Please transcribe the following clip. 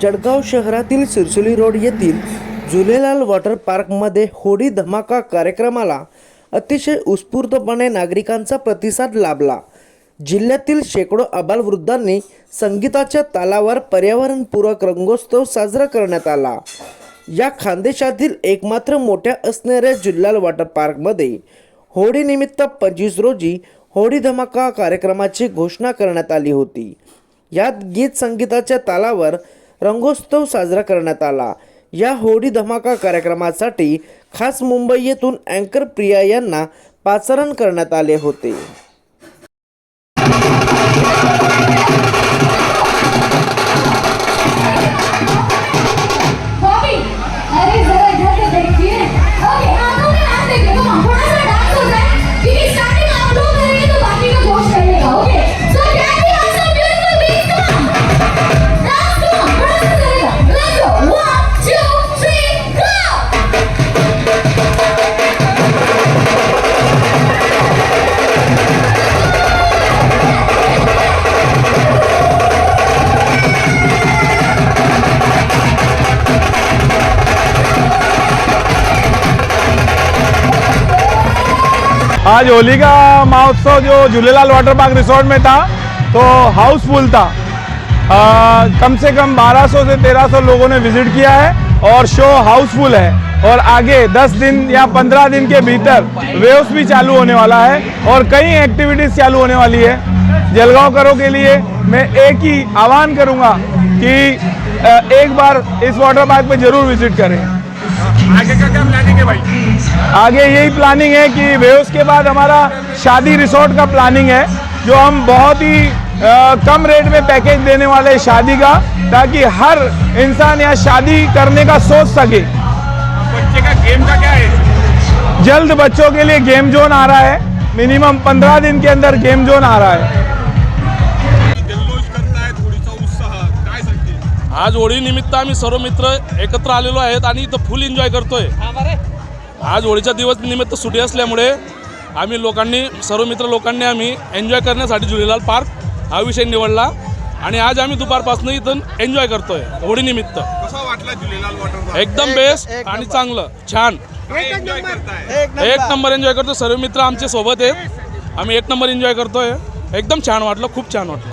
जळगाव शहरातील सिरसोली रोड येथील झुलेलाल वॉटर पार्कमध्ये होडी धमाका कार्यक्रमाला अतिशय उत्स्फूर्तपणे नागरिकांचा प्रतिसाद लाभला. जिल्ह्यातील शेकडो आबालवृद्धांनी संगीताच्या तालावर पर्यावरणपूरक रंगोत्सव साजरा करण्यात आला. या खानदेशातील एकमात्र मोठ्या असणाऱ्या जुल्लाल वॉटर पार्कमध्ये होळीनिमित्त पंचवीस रोजी होळी धमाका कार्यक्रमाची घोषणा करण्यात आली होती. यात गीत संगीताच्या तालावर रंगोत्सव साजरा करण्यात आला. या होडी धमाका कार्यक्रमासाठी खास मुंबई येथून अँकर प्रिया यांना पाचारण करण्यात आले होते. आज होली का महोत्सव जो झूलेलाल वाटर पार्क रिसोर्ट में था तो हाउसफुल था। आ, कम से कम 1200 से 1300 लोगों ने विज़िट किया है और शो हाउसफुल है। और आगे 10 दिन या 15 दिन के भीतर वेव्स भी चालू होने वाला है और कई एक्टिविटीज़ चालू होने वाली है। जलगांव करो के लिए मैं एक ही आह्वान करूँगा कि एक बार इस वाटर पार्क पे ज़रूर विज़िट करें। आगे का क्या प्लानिंग है भाई? आगे यही प्लानिंग है कि वेव्स के बाद हमारा शादी रिसोर्ट का प्लानिंग है जो हम बहुत ही अ, कम रेट में पैकेज देने वाले हैं शादी का ताकि हर इंसान यहाँ शादी करने का सोच सके। बच्चे का गेम का क्या है? जल्द बच्चों के लिए गेम जोन आ रहा है। मिनिमम पंद्रह दिन के अंदर गेम जोन आ रहा है। आज होळी निमित्त आम्ही सर्व मित्र एकत्र आलेलो आहेत आणि इथं फुल एन्जॉय करतोय. आज होळीच्या दिवस निमित्त सुटी असल्यामुळे आम्ही लोकांनी सर्व मित्र लोकांनी आम्ही एन्जॉय करण्यासाठी झुलेलाल पार्क हा विषय निवडला आणि आज आम्ही दुपारपासून इथं एन्जॉय करतोय होळी निमित्त कसा वाटला झुलेलाल वॉटर पार्क एकदम बेस्ट आणि चांगलं छान. काय एन्जॉय करताय. एक नंबर. एन्जॉय करतो सर्व मित्र आमचे सोबत आहेत. आम्ही एक नंबर एन्जॉय करतोय. एकदम छान वाटलं खूप छान वाटलं.